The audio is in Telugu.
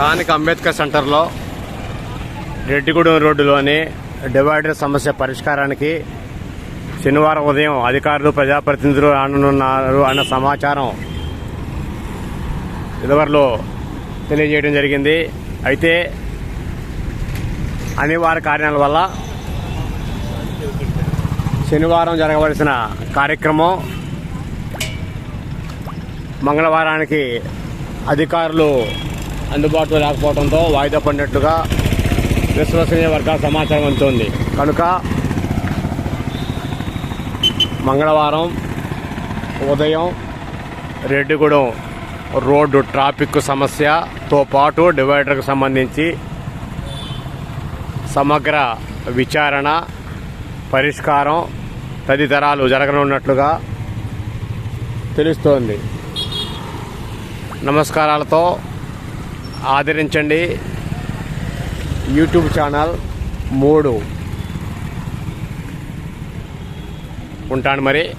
స్థానిక అంబేద్కర్ సెంటర్లో రెడ్డిగూడెం రోడ్డులోని డివైడర్ సమస్య పరిష్కారానికి శనివారం ఉదయం అధికారులు ప్రజాప్రతినిధులు రానున్నారు అన్న సమాచారం ఇదివరలో తెలియజేయడం జరిగింది. అయితే అనివార్య కారణాల వల్ల శనివారం జరగవలసిన కార్యక్రమం మంగళవారానికి అధికారులు అందుబాటులో లేకపోవడంతో వాయిదా పడినట్లుగా విశ్వసనీయ వర్గాల సమాచారం అందుతోంది. కనుక మంగళవారం ఉదయం రెడ్డిగూడెం రోడ్డు ట్రాఫిక్ సమస్యతో పాటు డివైడర్కు సంబంధించి సమగ్ర విచారణ పరిష్కారం తదితరాలు జరగనున్నట్లుగా తెలుస్తోంది. నమస్కారాలతో ఆదరించండి. యూట్యూబ్ ఛానల్ మూడు. ఉంటాను మరి.